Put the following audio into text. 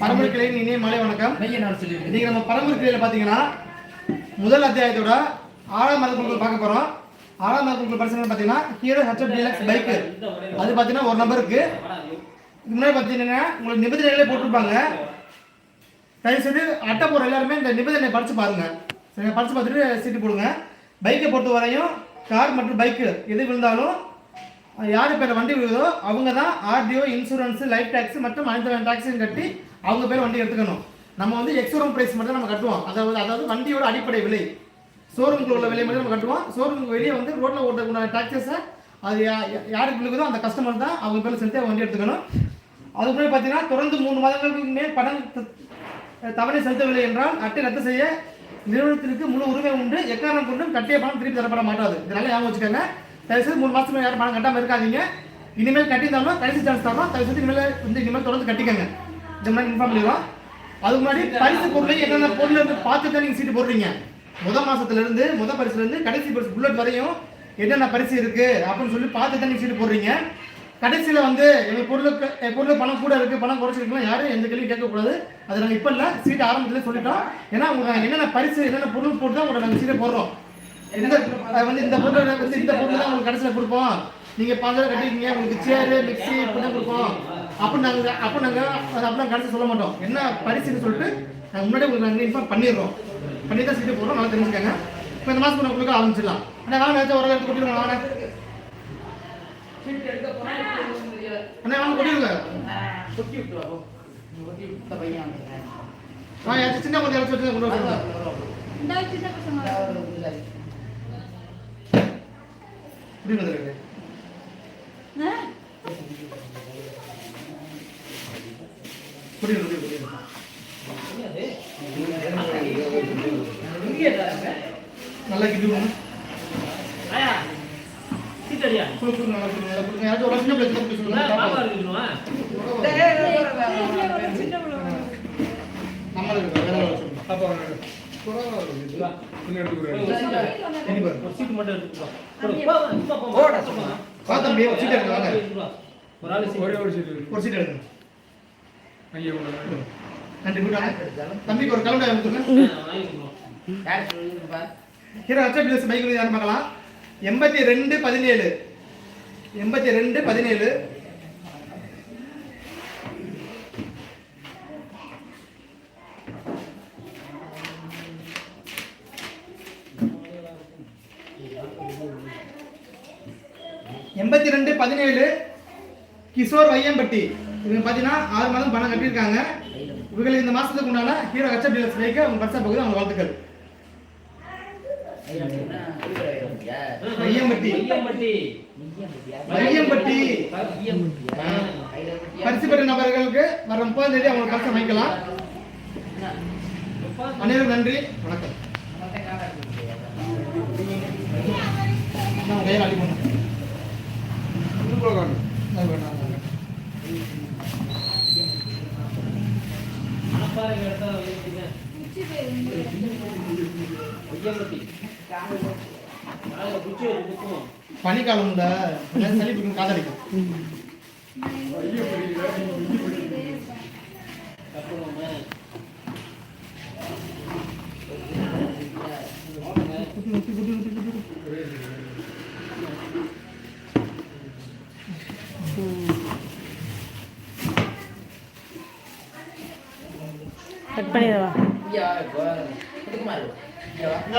பரம்பரை கிளையின் இனிய மாலை வணக்கம். இன்னைக்கு நம்ம பரம்பரை கிளையில பாத்தீங்கன்னா முதல் அத்தியாயத்தோட ஆறாம் மத குழுக்கள் பார்க்க போறோம். ஆறாம் மத குழுக்கள் பரிசு பாத்தீங்கன்னா ஹீரோ ஹெச்எப் டீலக்ஸ் பைக் அது பாத்தீங்கன்னா ஒரு நம்பருக்கு. முன்னாடி பாத்தீங்கன்னா உங்களுக்கு நிபந்தனைகளே போட்டிருப்பாங்க. தயவு செய்து அட்டை போடுற எல்லாருமே இந்த நிபந்தனை படிச்சு பாருங்க. சரிங்க படிச்சு பார்த்துட்டு சீட்டு போடுங்க. பைக்கை பொறுத்த வரையும் கார் மற்றும் பைக்கு எது விழுந்தாலும் யார் பேர் வண்டி விழுதோ அவங்க தான் ஆர்டிஓ இன்சூரன்ஸ் லைஃப் டேக்ஸ் மற்றும் அனைத்து டாக்ஸையும் கட்டி அவங்க பேர் வண்டி எடுத்துக்கணும். நம்ம வந்து எக்ஸோரூம் பிரைஸ் மட்டும் தான் நம்ம கட்டுவோம். அதாவது அதாவது வண்டியோட அடிப்படை விலை. ஷோரூமுக்குள்ள உள்ள விலை மட்டும் நம்ம கட்டுவோம். ஷோரூமுக்கு வெளியே வந்து ரோட்டில் ஓட்டக்கூடிய டாக்ஸஸை அது யா- யாருக்கு விழுகுதோ அந்த கஸ்டமர் தான் அவங்க பேர் செலுத்தி அவங்க வண்டி எடுத்துக்கணும். அதுக்கு முன்னாடி பார்த்தீங்கன்னா தொடர்ந்து மூணு மாதங்களுக்கு மேல் பணம் தவணை செலுத்தவில்லை என்றால் அட்டை ரத்து செய்ய நிறுவனத்திற்கு முழு உரிமை உண்டு. எக்காரணம் கொண்டும் கட்டிய பணம் திருப்பி தரப்பட மாட்டாது. இதனால ஞாபகம் வச்சுக்கோங்க. தயவுசெய்து மூணு மாதத்துக்கு யாரும் பணம் கட்டாமல் இருக்காதீங்க. இனிமேல் கட்டியிருந்தாலும் கடைசி சான்ஸ் தரோம் தயவுசெய்து இனிமேல் வந்து இனிமேல் தொடர்ந்து கட்டிக்கங்க. இந்த மாதிரி இன்ஃபார்ம் பண்ணிடுவோம் அதுக்கு முன்னாடி பரிசு பொருள் என்னென்ன பொருள் வந்து பார்த்து தான் நீங்கள் சீட்டு போடுறீங்க? முத மாதத்துலேருந்து முதல் முத கடைசி பரிசு புல்லட் வரையும் என்னென்ன பரிசு இருக்குது அப்படின்னு சொல்லி பார்த்து தான் நீங்கள் சீட்டு போடுறீங்க. கடைசியில் வந்து எங்கள் பொருளுக்கு என் பொருள் பணம் கூட இருக்குது பணம் குறைச்சிருக்கலாம் யாரும் எந்த கேள்வியும் கேட்கக்கூடாது. அது நாங்கள் இப்போ இல்லை சீட்டு ஆரம்பத்துல சொல்லிட்டோம். ஏன்னா உங்களுக்கு என்னென்ன பரிசு என்னென்ன பொருள் போட்டு தான் உங்களை நாங்கள் சீட்டை போடுறோம். எந்த வந்து இந்த பொருள் வந்து இந்த பொருள் தான் உங்களுக்கு கடைசியில் கொடுப்போம். நீங்க பாஞ்சல கட்டிருக்கீங்க உங்களுக்கு சேரு மிக்ஸி இப்படி கொடுப்போம் அப்போ நாங்க அப்போ நாங்க அது அப்படிலாம் கடைசி சொல்ல மாட்டோம். என்ன பரிசுன்னு சொல்லிட்டு நாங்க முன்னாடி உங்களுக்கு நாங்கள் இன்ஃபார்ம் பண்ணிடுறோம். பண்ணி தான் சீட்டு போடுறோம் நல்லா தெரிஞ்சுக்கங்க இப்போ இந்த மாதம் உங்களுக்கு ஆரம்பிச்சிடலாம். அண்ணா வாங்க நேரத்தை ஒரு எடுத்து கொட்டிடுங்க வாங்க அண்ணா வாங்க கொட்டிடுங்க கொட்டி விட்டு வா போ. நீ கொட்டி விட்ட பையன் யாச்சும் சின்ன கொஞ்சம் இறச்சி வச்சு கொண்டு வரும், வரும். இந்த சின்ன பசங்க அதாவது இல்லை. இப்படி வந்துருக்கு ஆ? கொட்டிடுங்க கொட்டிடுங்க நல்லா கிட்டி விடுங்க கொடுங்க நல்லா கொடுங்க நல்லா கொடுங்க யாராச்சும் ஒரு சின்ன பிள்ளை கொடுத்து சொல்லுங்க இருக்கு வேற. ஒரு பாப்பா ஒரு சீட் எடுங்க. ஒரு சீட் எடுங்க ஐயா. நன்றி தம்பிக்கு ஒரு கலண்டை கொடுத்துருங்க? ஹீரோ ஹெச்எப் பிஎஸ் பைக் யாரும் பார்க்கலாம் எண்பத்தி ரெண்டு பதினேழு. எண்பத்தி ரெண்டு பதினேழு. எண்பத்தி ரெண்டு பதினேழு. கிஷோர் வையம்பட்டி. இவங்க பார்த்தீங்கன்னா ஆறு மாதம் பணம் கட்டியிருக்காங்க. இவங்களுக்கு இந்த மாதத்துக்கு உண்டான ஹீரோ ஹெச்எப் டீலர்ஸ் பைக்கை அவங்க பரிசா பகுதி அவங்க வாழ்த்துக்கள். ஐயா, அப்படியா? பரிசு பெற்ற நபர்களுக்கு வர முப்பதாம் தேதி அவங்க பரிசை என்ன? அனைவரும் நன்றி. வணக்கம். கையில் அடி பண்ணேன் இதுக்குள்ள காணும். அது வேண்டாம், அது வேண்டாம். உச்சி பேர் வந்து பனிக்காலம் சளி பிடிக்கும் காதலிக்கும். குட்டி குட்டி கட் பண்ணிடவா?